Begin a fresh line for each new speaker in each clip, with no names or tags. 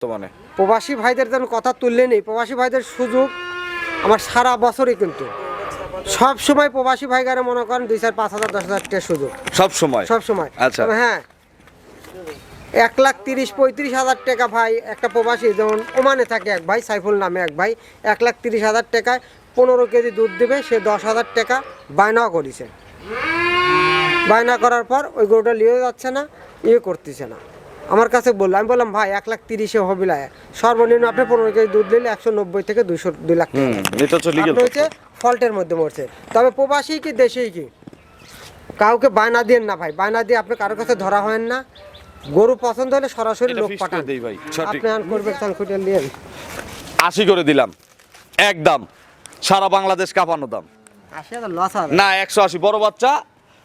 বর্তমানে।
প্রবাসী ভাইদের যেন কথা তুললে নেই প্রবাসী ভাইদের সুযোগ আমার সারা বছরই কিন্তু। সব সময় প্রবাসী ভাইগারে মনে করেন দুই চার পাঁচ হাজার দশ হাজার টাকা সুযোগ।
সব সময়?
সব সময়।
আচ্ছা।
হ্যাঁ এক লাখ তিরিশ পঁয়ত্রিশ হাজার টাকা ভাই একটা প্রবাসী যেমন ওমানে থাকে এক ভাই সাইফুল নামে এক ভাই এক লাখ তিরিশ হাজার টাকায় পনেরো কেজি দুধ দেবে সে দশ হাজার টাকা বায়নাও করেছে। বায়না করার পর ওই গরুটা নিয়ে যাচ্ছে না ইয়ে করতেছে না। আমার কাছে বলল আমি বললাম ভাই এক লাখ তিরিশে হবে না। সর্বনিম্ন আপনি পনেরো কেজি দুধ নিলে একশো নব্বই থেকে দুশো দুই লাখ টাকা।
হচ্ছে
ফল্টের মধ্যে মরছে। তবে প্রবাসী কি দেশেই কি? কাউকে বায়না দিয়েন না ভাই। বায়না দিয়ে আপনি কারোর কাছে ধরা হয় না। গরু পছন্দ হলে সরাসরি লোক পাঠান।
দেই ভাই,
আপনি আন করবেন
আশি করে দিলাম। একদম সারা বাংলাদেশ কাঁপানো দাম। না একশো আশি। বড় বাচ্চা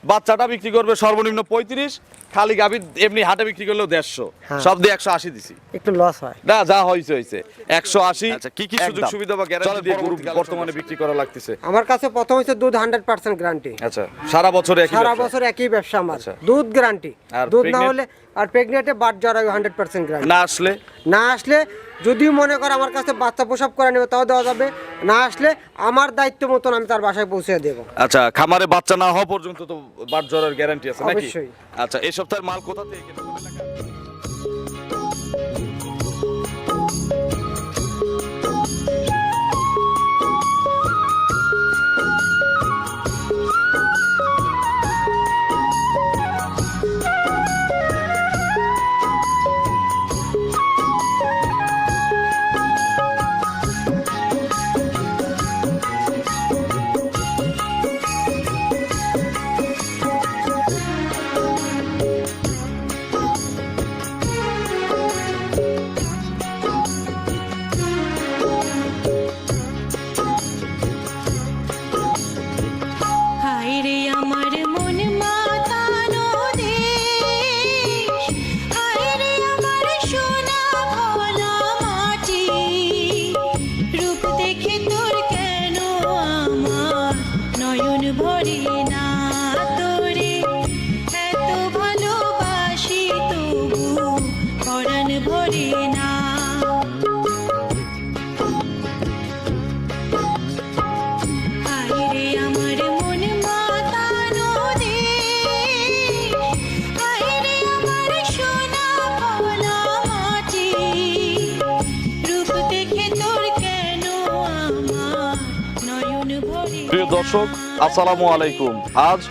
বাচ্চাটা বিক্রি করবে সর্বনিম্ন পঁয়ত্রিশ খালি গাভি এমনি হাটে বিক্রি করলেও দেড়শো।
হ্যাঁ।
সব দিয়ে একশো আশি দিছি।
একটু লস হয়।
না যা হয়েছে হয়েছে একশো আশি
আচ্ছা, কি কি সুযোগ সুবিধা বা
গ্যারান্টি
দিয়ে
গরু বর্তমানে বিক্রি করা লাগতেছে?
আমার কাছে প্রথম হচ্ছে দুধ হান্ড্রেড পার্সেন্ট গ্যারান্টি
আচ্ছা সারা বছর
সারা বছর একই ব্যবসা আমার।
আচ্ছা।
দুধ গ্যারান্টি
আর
দুধ না হলে আর প্রেগনেন্টে বাট জ্বর হবে হান্ড্রেড পার্সেন্ট গ্যারান্টি
না আসলে?
না আসলে যদি মনে করে আমার কাছে বাচ্চা প্রসব করে নেবে তাও দেওয়া যাবে। না আসলে আমার দায়িত্ব মতন আমি তার বাসায় পৌঁছে দেবো।
আচ্ছা খামারে বাচ্চা না হওয়া পর্যন্ত তো বাট জ্বরের গ্যারান্টি আছে নাকি?
অবশ্যই।
আচ্ছা এই সপ্তাহের মাল কোথা থেকে দর্শক আসসালামু আলাইকুম। আজ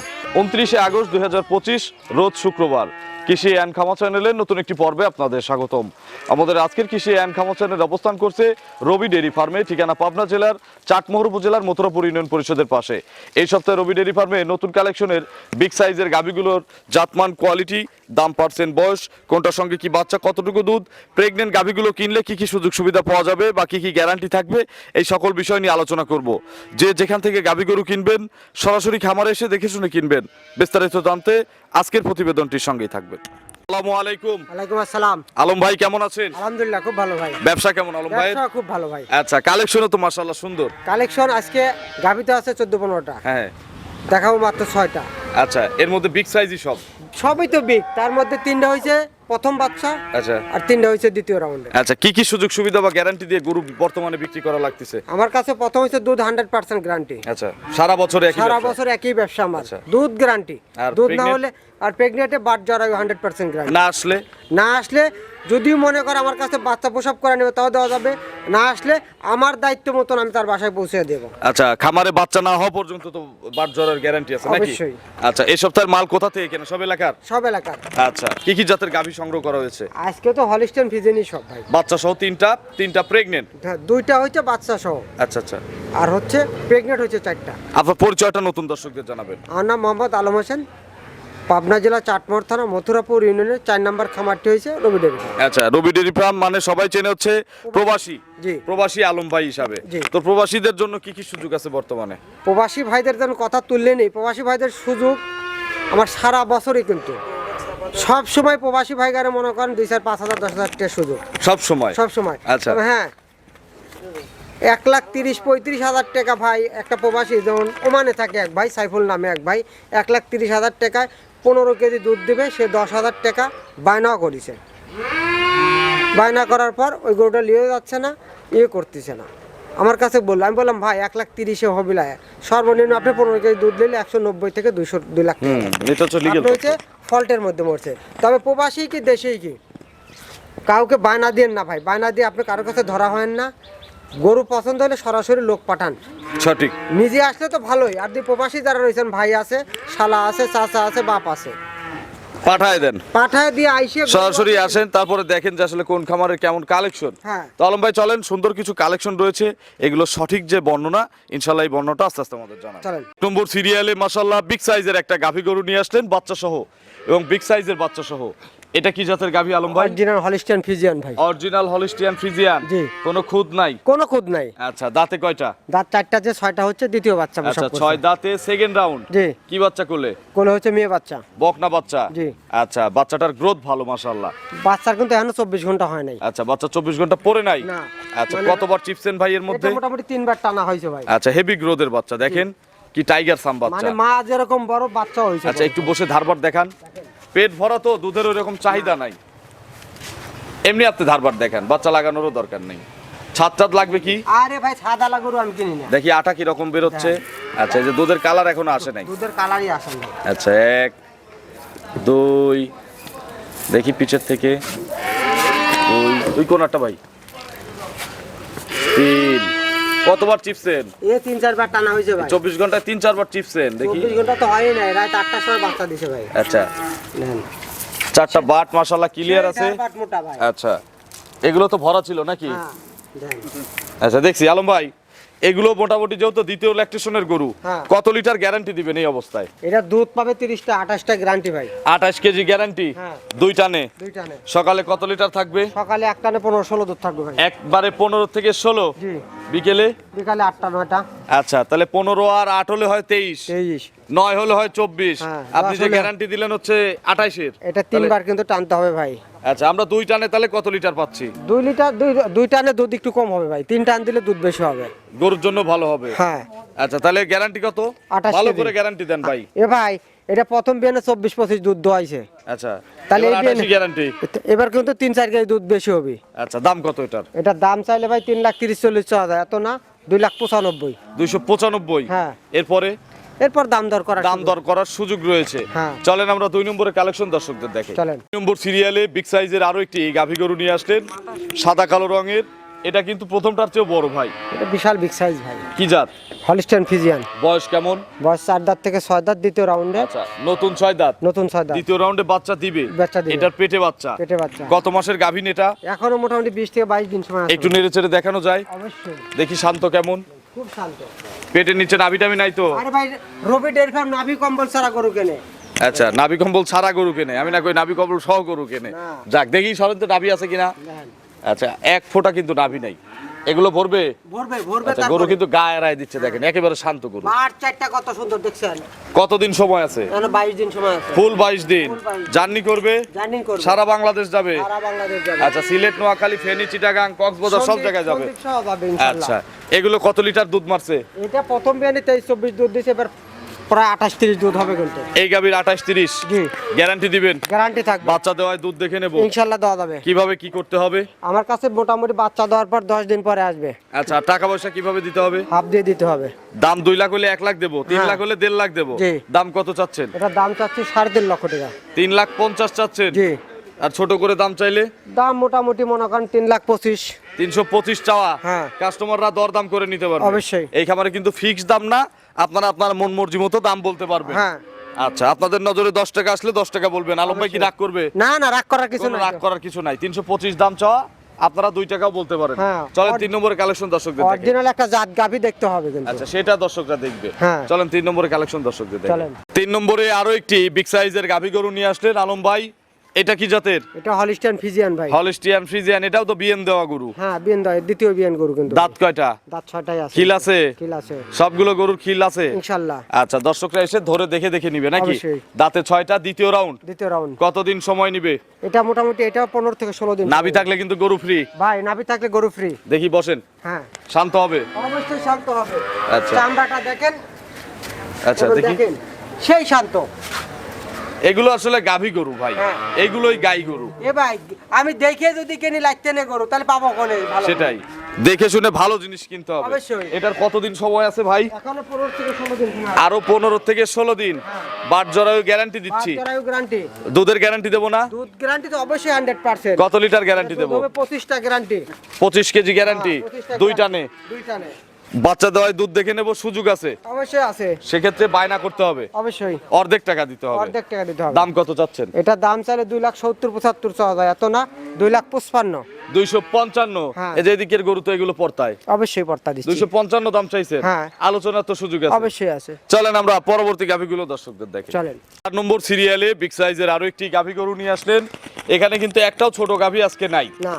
উনত্রিশে আগস্ট দুই হাজার পঁচিশ রোজ শুক্রবার। কৃষি অ্যান্ড খামা চ্যানেলের নতুন একটি পর্বে আপনাদের স্বাগতম। আমাদের আজকের কৃষি অ্যান্ড খামা চ্যানেল অবস্থান করছে রবি ডেরি ফার্মে, ঠিকানা পাবনা জেলার চাটমোহর উপজেলার মথুরাপুর ইউনিয়ন পরিষদের পাশে। এই সপ্তাহে রবি ডেরি ফার্মে নতুন কালেকশনের বিগ সাইজের গাভিগুলোর জাতমান, কোয়ালিটি, দাম, পার্সেন্ট, বয়স, কোনটার সঙ্গে কি বাচ্চা, কতটুকু দুধ, প্রেগনেন্ট গাভিগুলো কিনলে কি কি সুযোগ সুবিধা পাওয়া যাবে বা কি কি গ্যারান্টি থাকবে, এই সকল বিষয় নিয়ে আলোচনা করব। যে যেখান থেকে গাভি গরু কিনবেন, সরাসরি খামারে এসে দেখে শুনে কিনবেন। বিস্তারিত জানতে আজকের প্রতিবেদনটির সঙ্গেই থাকবেন। আসসালামু আলাইকুম।
ওয়ালাইকুম আসসালাম।
আলম ভাই কেমন আছেন?
আলহামদুলিল্লাহ খুব ভালো ভাই।
ব্যবসা কেমন আলম ভাই?
ব্যবসা খুব ভালো ভাই।
আচ্ছা কালেকশনও তো মাশাআল্লাহ সুন্দর।
কালেকশন আজকে গাবিতে আছে চোদ্দ পনেরোটা।
হ্যাঁ।
দেখাবো মাত্র ছয়টা।
আচ্ছা এর মধ্যে বিগ সাইজই সব?
সবই তো বিগ তার মধ্যে তিনটা হয়েছে প্রথম বাচ্চা
আচ্ছা।
আর তিনটা হয়েছে দ্বিতীয় রাউন্ডে
আচ্ছা কি কি সুযোগ সুবিধা বা গ্যারান্টি দিয়ে গরু বর্তমানে বিক্রি করা লাগতেছে?
আমার কাছে প্রথম হচ্ছে দুধ হান্ড্রেড পার্সেন্ট গ্যারান্টি
আচ্ছা সারা বছর একই
সারা বছর একই ব্যবসা আমার।
আচ্ছা।
দুধ গ্যারান্টি দুধ না হলে আর প্রেগনেন্টে বাদ জড়াই হান্ড্রেড পার্সেন্ট গ্যারান্টি
না আসলে?
না আসলে যদি মনে করে আমার কাছে বাচ্চা প্রসব করে নেবে তাও দেওয়া যাবে। না আসলে আমার দায়িত্ব মতন আমি তার বাসায় পৌঁছে দেবো।
আচ্ছা খামারে বাচ্চা না হওয়া পর্যন্ত তো বাট জ্বরের গ্যারান্টি আছে নাকি?
অবশ্যই।
আচ্ছা এই সপ্তাহের মাল কোথা থেকে কেনা? সব এলাকার?
সব এলাকার।
আচ্ছা কি কি জাতের গাভী সংগ্রহ করা হয়েছে?
আজকে তো হলিস্টেন ফিজেনি সব ভাই।
বাচ্চা সহ তিনটা তিনটা প্রেগনেন্ট
হ্যাঁ, দুইটা হচ্ছে বাচ্চা সহ।
আচ্ছা আচ্ছা।
আর হচ্ছে প্রেগনেন্ট হচ্ছে চারটা।
আপনার পরিচয়টা নতুন দর্শকদের জানাবেন।
আমার নাম মোহাম্মদ আলম হোসেন। পাবনা জেলা চাটমোহর থানা মথুরাপুর ইউনিয়নের চার নম্বর খামারটি হয়েছে রবি ডেরি
আচ্ছা রবি ডেরি ফার্ম মানে সবাই চেনে হচ্ছে প্রবাসী।
জি।
প্রবাসী আলম ভাই হিসাবে। তো প্রবাসীদের জন্য কি কি সুযোগ আছে বর্তমানে?
প্রবাসী ভাইদের যেন কথা তুললে নেই প্রবাসী ভাইদের সুযোগ আমার সারা বছরই কিন্তু। সব সময় প্রবাসী ভাইগারে মনে করেন দুই চার পাঁচ হাজার দশ হাজার টাকা সুযোগ।
সব সময়?
সব সময়।
আচ্ছা।
হ্যাঁ এক লাখ তিরিশ পঁয়ত্রিশ হাজার টাকা ভাই একটা প্রবাসী যেমন ওমানে থাকে এক ভাই সাইফুল নামে এক ভাই এক লাখ তিরিশ হাজার টাকায় পনেরো কেজি দুধ দেবে সে দশ হাজার টাকা বায়নাও করেছে। বায়না করার পর ওই গরুটা নিয়ে যাচ্ছে না ইয়ে করতেছে না। আমার কাছে বলল আমি বললাম ভাই এক লাখ তিরিশে হবে সর্বনিম্ন আপনি পনেরো কেজি দুধ নিলে একশো নব্বই থেকে দুইশো দুই লাখ টাকা।
হচ্ছে
ফল্টের মধ্যে মরছে। তবে প্রবাসী কি দেশেই কি? কাউকে বায়না দিয়ে না ভাই। বায়না দিয়ে আপনি কারোর কাছে ধরা হয় না। গরু পছন্দ হলে সরাসরি লোক পাঠান।
সঠিক।
নিজে আসলে তো ভালোই। আর দি প্রবাসী যারা রয়েছেন ভাই আছে শালা আছে চাচা আছে বাপ আছে।
পাঠায় দেন।
পাঠায় দিয়ে আইসে
সরাসরি আসেন তারপরে দেখেন যে আসলে কোন খামারের কেমন কালেকশন।
হ্যাঁ।
তো আলম ভাই চলেন সুন্দর কিছু কালেকশন রয়েছে। এগুলো সঠিক যে বর্ণনা ইনশাল্লাহ এই বর্ণনাটা আস্তে আস্তে আমাদের জানা
চলেন।
নম্বর সিরিয়ালে মাসাল্লাহ বিগ সাইজের একটা গাভী গরু নিয়ে আসলেন বাচ্চা সহ এবং বিগ সাইজের বাচ্চা সহ এটা কি জাতের গাভী আলম ভাই?
অরিজিনাল হলিস্টিয়ান ফিজিয়ান ভাই।
অরিজিনাল হলিস্টিয়ান ফ্রিজিয়ান
জি।
কোনো খুদ নাই?
কোনো খুদ নাই।
আচ্ছা দাঁতে কয়টা?
দাঁত চারটা যে ছয়টা হচ্ছে দ্বিতীয় বাচ্চা
আচ্ছা ছয় দাঁতে সেকেন্ড রাউন্ড
জি।
কি বাচ্চা করলে
কোলে হচ্ছে মেয়ে বাচ্চা।
বকনা বাচ্চা?
জি।
আচ্ছা বাচ্চাটার গ্রোথ ভালো মাশাআল্লাহ।
বাচ্চার কিন্তু এখনও চব্বিশ ঘণ্টা হয় নাই।
আচ্ছা বাচ্চা চব্বিশ ঘণ্টা পরে নাই?
না।
আচ্ছা
মানে-
কতবার চিপসেন ভাই এর মধ্যে?
মোটামুটি তিনবার টানা হয়েছে ভাই।
আচ্ছা হেভি গ্রোথের বাচ্চা দেখেন কি টাইগার সাম বাচ্চা।
মানে মা যেরকম বড় বাচ্চা হয়েছে
আচ্ছা একটু বসে ধারবার দেখান। পেট ভরা তো দুধের ওইরকম চাহিদা নাই। এমনি আপনি ধারবার দেখেন বাচ্চা লাগানোরও দরকার নেই। ছাদ ছাদ লাগবে কি?
আরে ভাই সাদা লাগরু আমি কিনি না।
দেখি আটা কি রকম বেরোচ্ছে আচ্ছা এই যে দুধের কালার এখনও আসে নাই?
দুধের কালারই আসে না
আচ্ছা এক দুই দেখি পিছের থেকে। দুই দুই একটা ভাই। কতবার চিপসেন
এ তিন চারবার টানা হয়েছে ভাই।
চব্বিশ ঘন্টায় তিন চারবার চিপসেন দেখি।
চব্বিশ ঘণ্টা তো হয় না রাত আটটার সময় বাচ্চা দিছে ভাই।
আচ্ছা।
নেন।
চারটা বাট মাশাল্লাহ ক্লিয়ার আছে?
বাট মোটা ভাই।
আচ্ছা। এগুলো তো ভরা ছিল নাকি?
হ্যাঁ।
আচ্ছা দেখছি। আলম ভাই এগুলো মোটামুটি যেহেতু দ্বিতীয় ল্যাকটেশনের গরু
হ্যাঁ।
কত লিটার গ্যারান্টি দিবেন এই অবস্থায়?
এটা দুধ পাবে তিরিশটা আঠাশটা গ্যারান্টি ভাই।
আঠাশ কেজি গ্যারান্টি। দুই টানে
দুই টানে
সকালে কত লিটার থাকবে?
সকালে এক টানে পনেরো ষোলো দুধ থাকবে ভাই।
একবারে পনেরো থেকে ষোলো?
জি।
বিকেলে?
বিকালে আটটা নয়টা।
আচ্ছা তাহলে পনেরো আর আট হলে হয় তেইশ।
তেইশ।
নয় হলে হয় চব্বিশ।
হ্যাঁ,
আপনি যে গ্যারান্টি দিলেন হচ্ছে আঠাইশের
এটা তিনবার কিন্তু টানতে হবে ভাই।
আচ্ছা আমরা দুই টানে তাহলে কত লিটার পাচ্ছি?
দুই লিটার দুই দুই টানে দুধ একটু কম হবে ভাই তিন টান দিলে দুধ বেশি হবে।
গরুর জন্য ভালো হবে?
হ্যাঁ।
আচ্ছা তাহলে গ্যারান্টি কত? ভালো করে গ্যারান্টি দেন ভাই।
এ ভাই এটা প্রথম বিয়ানে চব্বিশ পঁচিশ দুধ দোয়াইছে।
আচ্ছা তাহলে
এই বিয়ানে-
গ্যারান্টি
এবার কিন্তু তিন চার কেজি দুধ বেশি হবে।
আচ্ছা দাম কত এটার?
এটার দাম চাইলে ভাই তিন লাখ তিরিশ চল্লিশ হাজার এত না? দুই লাখ পঁচানব্বই।
দুইশো পঁচানব্বই?
হ্যাঁ।
এরপরে?
এরপর দাম দর করা
দাম দর করার সুযোগ রয়েছে।
হ্যাঁ।
চলেন আমরা দুই নম্বরের কালেকশন দর্শকদের দেখে।
চলেন।
দুই নম্বর সিরিয়ালে বিগ সাইজের আরও একটি গাভী গরু নিয়ে আসলেন। সাদা কালো রঙের। এটা কিন্তু প্রথমটার চেয়েও বড় ভাই।
এটা বিশাল বিগ সাইজ ভাই।
কি জাত?
হলিস্টান ফিজিয়ান
বয়স কেমন?
বয়স চার দাঁত থেকে ছয় দাঁত দ্বিতীয় রাউন্ডে
আচ্ছা নতুন ছয় দাঁত?
নতুন ছয় দাঁত।
দ্বিতীয় রাউন্ডে বাচ্চা দিবে?
বাচ্চা দিবে।
এটার পেটে বাচ্চা?
পেটে বাচ্চা।
গত মাসের গাভীন এটা
এখনও মোটামুটি বিশ থেকে বাইশ দিন সময় আছে।
একটু নেড়ে চেড়ে দেখানো যায়।
অবশ্যই।
দেখি শান্ত কেমন।
খুব শান্ত।
পেটের নিচে নাভি টাভি নাই তো?
আরে ভাই রবি ডেয়ারি ফার্ম নাভি কম্বল ছাড়া গরু কেনে?
আচ্ছা নাভি কম্বল ছাড়া গরু কেনে? আমি না কই নাভি কম্বল সহ গরু কেনে? যাক দেখি সরেন তো নাভি আছে কিনা? আচ্ছা এক ফোঁটা কিন্তু নাভি নাই। এগুলো ভরবে?
ভরবে ভরবে
আচ্ছা গরু কিন্তু গায়ে রায় দিচ্ছে দেখেন একেবারে শান্ত গরু।
মার চারটা কত সুন্দর দেখছেন?
কতদিন সময় আছে?
এখনও বাইশ দিন সময় আছে।
ফুল বাইশ দিন।
22 দিন।
জার্নি করবে?
জার্নি করবে।
সারা বাংলাদেশ যাবে?
সারা বাংলাদেশ যাবে।
আচ্ছা সিলেট নোয়াখালী ফেনী চিটাগাং কক্সবাজার সব জায়গায় যাবে?
সন্দ্বীপ যাবে ইনশাআল্লাহ।
আচ্ছা এগুলো কত লিটার দুধ মারছে?
এটা প্রথম বিয়ানে তেইশ চব্বিশ দুধ দিছে এবার প্রায় আঠাশ তিরিশ দুধ হবে কিন্তু।
এই গাভীর আঠাশ তিরিশ?
জি।
গ্যারান্টি দিবেন?
গ্যারান্টি থাকবে।
বাচ্চা দেওয়ায় দুধ দেখে নেব।
ইনশাল্লাহ দেওয়া যাবে।
কীভাবে কি করতে হবে?
আমার কাছে মোটামুটি বাচ্চা দেওয়ার পর দশ দিন পরে আসবে।
আচ্ছা টাকা পয়সা কীভাবে দিতে হবে?
হাফ দিয়ে দিতে হবে।
দাম দুই লাখ হলে এক লাখ দেবো তিন
হ্যাঁ।
লাখ হলে দেড় লাখ দেবো। দাম কত চাচ্ছেন?
এটার দাম চাচ্ছি সাড়ে তিন লক্ষ টাকা।
তিন লাখ পঞ্চাশ চাচ্ছেন?
জি।
আর ছোট করে দাম চাইলে?
দাম মোটামুটি মনে করেন তিন লাখ পঁচিশ।
তিনশো পঁচিশ চাওয়া।
হ্যাঁ।
কাস্টমাররা দর দাম করে নিতে পারবে।
অবশ্যই।
এই খামারে কিন্তু ফিক্স দাম না আপনারা আপনার মন মর্জি মতো দাম বলতে পারবেন।
হ্যাঁ।
আচ্ছা আপনাদের নজরে দশ টাকা আসলে দশ টাকা বলবেন। আলম ভাই কি রাগ করবে?
না না রাগ করার কিছু
কোনো
না
রাগ করার কিছু নাই। তিনশো পঁচিশ দাম চাওয়া আপনারা দুই টাকাও বলতে পারেন।
হ্যাঁ।
চলেন তিন নম্বরের কালেকশন দর্শকদের দেখে।
অরিজিনাল একটা জাত গাভি দেখতে হবে কিন্তু।
আচ্ছা সেটা দর্শকরা দেখবে।
হ্যাঁ।
চলেন তিন নম্বরের কালেকশন দর্শকদের দেখে।
চলেন।
তিন নম্বরে আরও একটি বিগ সাইজের গাভী গরু নিয়ে আসলেন আলম ভাই। এটা কি জাতের?
এটা হলিস্টান ফিজিয়ান ভাই।
হলিস্টিয়ান ফিজিয়ান এটাও তো বিএন দেওয়া গরু।
হ্যাঁ বিয়ান দয় দ্বিতীয় বিয়ান গরু কিন্তু।
দাঁত কয়টা?
দাঁত ছয়টাই আছে।
খিল আছে?
কিল আছে।
সবগুলো গরুর খিল আছে?
ইনশাল্লাহ।
আচ্ছা দর্শকরা এসে ধরে দেখে দেখে নিবে নাকি। দাঁতে ছয়টা দ্বিতীয় রাউন্ড?
দ্বিতীয় রাউন্ড।
কতদিন সময় নিবে?
এটা মোটামুটি এটা পনেরো থেকে ষোলো দিন।
নাভি থাকলে কিন্তু গরু ফ্রি
ভাই নাভি থাকলে গরু ফ্রি
দেখি বসেন।
হ্যাঁ।
শান্ত হবে।
অবশ্যই শান্ত হবে।
আচ্ছা।
চামড়াটা দেখেন।
আচ্ছা দেখি।
দেখেন। সেই শান্ত।
এগুলো আসলে গাভী গরু ভাই।
হ্যাঁ।
এগুলোই গাই গরু।
এ ভাই আমি দেখে যদি কিনি লাগতে নে করো তাহলে পাবো কোনে? ভালো
সেটাই। দেখে শুনে ভালো জিনিস কিনতে হবে।
অবশ্যই।
এটার কতদিন সময় আছে ভাই?
এখনও পনেরো থেকে ষোলো দিন সময়
আরও পনেরো থেকে ষোলো দিন। বাট জরায়ু গ্যারান্টি দিচ্ছি।
জরায়ু গ্যারান্টি
দুধের গ্যারান্টি দেবো না?
দুধ গ্যারান্টি তো অবশ্যই হান্ড্রেড পার্সেন্ট
কত লিটার গ্যারান্টি দেবো?
পঁচিশটা গ্যারান্টি
পঁচিশ কেজি গ্যারান্টি দুইটা নে।
দুইটা নে।
বাচ্চা দেওয়ায় দুধ দেখে নেব সুযোগ আছে।
অবশ্যই আছে।
সেক্ষেত্রে বায়না করতে হবে।
অবশ্যই।
অর্ধেক টাকা দিতে হবে।
অর্ধেক টাকা দিতে হবে।
দাম কত চাচ্ছেন?
এটা দাম চাইলে দুই লাখ সত্তর পঁচাত্তর চাওয়া যায়। এত না দুই লাখ পঁচপান্ন।
দুইশো পঞ্চান্ন।
হ্যাঁ।
এই যে এদিকের গরু তো এগুলো পড়তায়
অবশ্যই পর্তা দিচ্ছি।
দুইশো পঞ্চান্ন দাম চাইছে
হ্যাঁ।
আলোচনার তো সুযোগ আছে।
অবশ্যই আছে।
চলেন আমরা পরবর্তী গাভিগুলো দর্শকদের দেখি।
চলেন।
চার নম্বর সিরিয়ালে বিগ সাইজের আরও একটি গাভি গরু নিয়ে আসলেন। এখানে কিন্তু একটাও ছোট গাভি আজকে নাই।
না।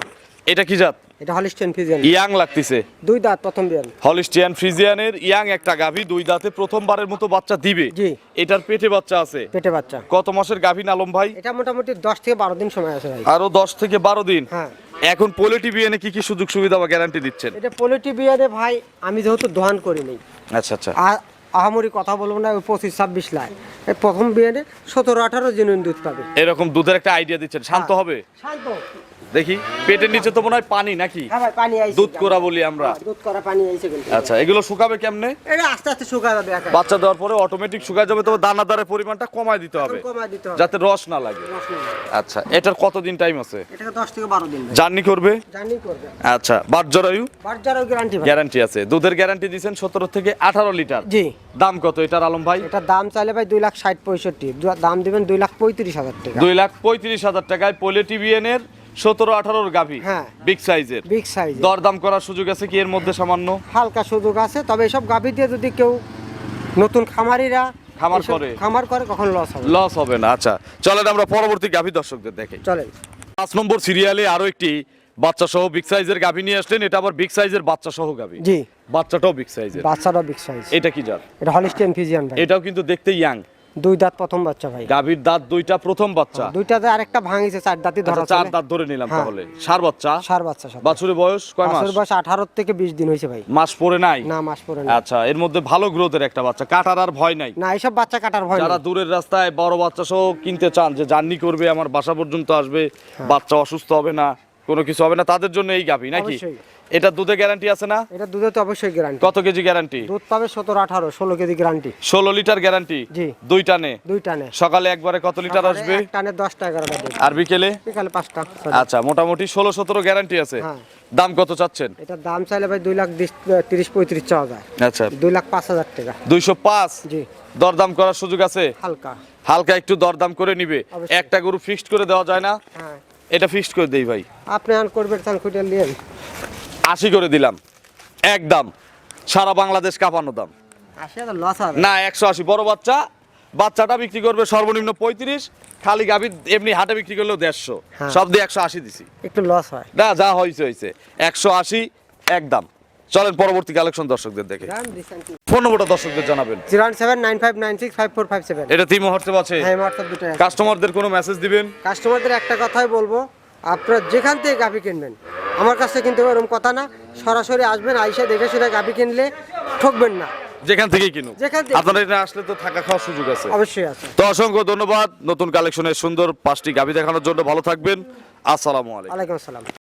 এটা কি জাত?
এটা হলিস্টেন ফিজিয়ান
ইয়াং লাগতেছে।
দুই দাঁত প্রথম বিয়ান।
হলিস্টিয়ান ফ্রিজিয়ানের ইয়াং একটা গাভি দুই দাঁতে প্রথমবারের মতো বাচ্চা দিবে।
জি।
এটার পেটে বাচ্চা আছে।
পেটে বাচ্চা।
কত মাসের নালম ভাই?
এটা মোটামুটি দশ থেকে বারো দিন সময় আছে ভাই।
আরও দশ থেকে বারো দিন।
হ্যাঁ।
এখন পোলিটি বিএনে কি কি সুযোগ সুবিধা বা গ্যারান্টি দিচ্ছেন?
এটা পোলিটি বিয়ারে ভাই আমি যেহেতু দোহান করিনি।
আচ্ছা আচ্ছা।
আর আহামরি কথা বলব না পঁচিশ ছাব্বিশ লাখ। প্রথম বিয়ারে সতেরো আঠারো জেনুইন দুধ পাবে।
এরকম দুধের একটা আইডিয়া দিচ্ছেন। শান্ত
হ্যাঁ।
হবে?
শান্ত।
দেখি পেটের নিচে তো মনে হয় পানি নাকি?
হ্যাঁ পানি
দুধ করা বলি আমরা।
হ্যাঁ, দুধ করা পানি আইছে
আচ্ছা এগুলো শুকাবে কেমনে?
এটা আস্তে আস্তে শুকায় যাবে।
বাচ্চা দেওয়ার পরে অটোমেটিক শুকায় যাবে তবে দানাদারের পরিমাণটা কমায় দিতে হবে যাতে রস না লাগে। আচ্ছা এটার কতদিন টাইম আছে?
থেকে দিন
জার্নি করবে? আচ্ছা বাট জরায়ু?
গ্যারান্টি
গ্যারান্টি আছে। দুধের গ্যারান্টি দিয়েছেন সতেরো থেকে আঠারো লিটার।
জি।
দাম কত এটার আলম ভাই?
এটা দাম চাইলে ভাই দুই লাখ ষাট পঁয়ষট্টি। দু- দাম দিবেন দুই লাখ পঁয়ত্রিশ হাজার টাকা।
দুই লাখ পঁয়ত্রিশ হাজার টাকায় পোলে টিভিএনের সতেরো আঠারোর গাভি।
হ্যাঁ।
বিগ সাইজের
বিগ সাইজ
দরদাম করার সুযোগ আছে কি এর মধ্যে সামান্য?
হালকা সুযোগ আছে তবে এসব গাভী দিয়ে যদি কেউ নতুন খামারিরা
খামার করে।
খামার করে কখন লস হবে
লস হবে না আচ্ছা। চলেন আমরা পরবর্তী গাভি দর্শকদের দেখে
চলেন।
পাঁচ নম্বর সিরিয়ালে আরও একটি বাচ্চা সহ বিগ সাইজের গাভি নিয়ে আসলেন। এটা আবার বিগ সাইজের বাচ্চা সহ গাভি।
জি।
বাচ্চাটাও বিগ সাইজের
বাচ্চারাও বিগ সাইজ
এটা কি জাত?
এটা হলিস্টিয়ান ফিজিয়ান ভাই।
এটাও কিন্তু দেখতে ইয়াং
দুই দাঁত প্রথম বাচ্চা ভাই।
গাভীর দাঁত দুইটা প্রথম বাচ্চা।
দুইটাতে আরেকটা ভাঙিছে চার দাঁতই ধরা
আচ্ছা, চার দাঁত ধরে নিলাম
হ্যাঁ।
তাহলে। সার বাচ্চা?
সার বাচ্চা
বাছুরের বয়স কয় মাস?
বাছুর বয়স আঠারো থেকে বিশ দিন হয়েছে ভাই।
মাস পরে নাই?
না মাস পরে না
আচ্ছা এর মধ্যে ভালো গ্রোথের একটা বাচ্চা কাটার আর ভয় নাই?
না এইসব বাচ্চা কাটার ভয়
যারা দূরের রাস্তায় বড় বাচ্চা সহ কিনতে চান যে জার্নি করবে আমার বাসা পর্যন্ত আসবে
হ্যাঁ।
বাচ্চা অসুস্থ হবে না কোনো কিছু হবে না। তাদের জন্য এই গাভি নাকি? এটা দুধে গ্যারান্টি আছে না?
এটা দুধে তো অবশ্যই গ্যারান্টি
কত কেজি গ্যারান্টি
দুধ পাবে সতেরো আঠারো ষোলো কেজি গ্যারান্টি
ষোলো লিটার গ্যারান্টি
জি।
দুই টানে?
দুই টানে।
সকালে একবারে কত লিটার আসবে?
এক টানে দশটা এগারোটা দুধ।
আর বিকেলে?
বিকালে পাঁচটা sorry।
আচ্ছা মোটামুটি ষোলো সতেরো গ্যারান্টি আছে।
হ্যাঁ।
দাম কত চাচ্ছেন?
এটার দাম চাইলে ভাই দুই লাখ বিশ- তিরিশ পঁয়ত্রিশ চাওয়া যায়।
আচ্ছা।
দুই লাখ পাঁচ হাজার টাকা।
দুইশো পাঁচ?
জি।
দরদাম করার সুযোগ আছে?
হালকা।
হালকা একটু দরদাম করে নিবে। একটা গরু ফিক্সড করে দেওয়া যায় না?
হ্যাঁ।
এটা ফিক্সড করে দেই ভাই।
আপনি আন করবেন তাহলে কোটা নিয়ে
আশি করে দিলাম। একদম সারা বাংলাদেশ কাঁপানো দাম। না একশো আশি। বড় বাচ্চা। বাচ্চাটা বিক্রি করবে সর্বনিম্ন পঁয়ত্রিশ। খালি গাভি এমনি হাটে বিক্রি করলেও দেড়শো।
হ্যাঁ।
সব দিয়ে একশো আশি দিছি।
একটু লস হয়।
না যা হয়েছে হয়েছে একশো আশি একদম চলেন পরবর্তী কালেকশন দর্শকদের দেখে। ফোন নম্বরটা দর্শকদের জানাবেন।
Zero seven nine five nine six five four five seven.
এটা তিন মুহূর্তে আছে
হ্যাঁ হোয়াটসঅ্যাপ দুটো
কাস্টমারদের কোনো মেসেজ দিবেন?
কাস্টমারদের একটা কথাই বলব আপনারা যেখান থেকে গাভি কিনবেন আমার কাছে কিন্তু এরকম কথা না সরাসরি আসবেন আইসা দেখে শুনে গাভি কিনলে ঠকবেন না।
যেখান থেকেই কিনুন
থেকে-
আপনারা এখানে আসলে তো থাকা খাওয়ার সুযোগ আছে।
অবশ্যই আছে।
তো অসংখ্য ধন্যবাদ। নতুন কালেকশনের সুন্দর পাঁচটি গাভি দেখানোর জন্য ভালো থাকবেন। আসসালামু আলাইকুম।
ওয়ালাইকুম আসসালাম।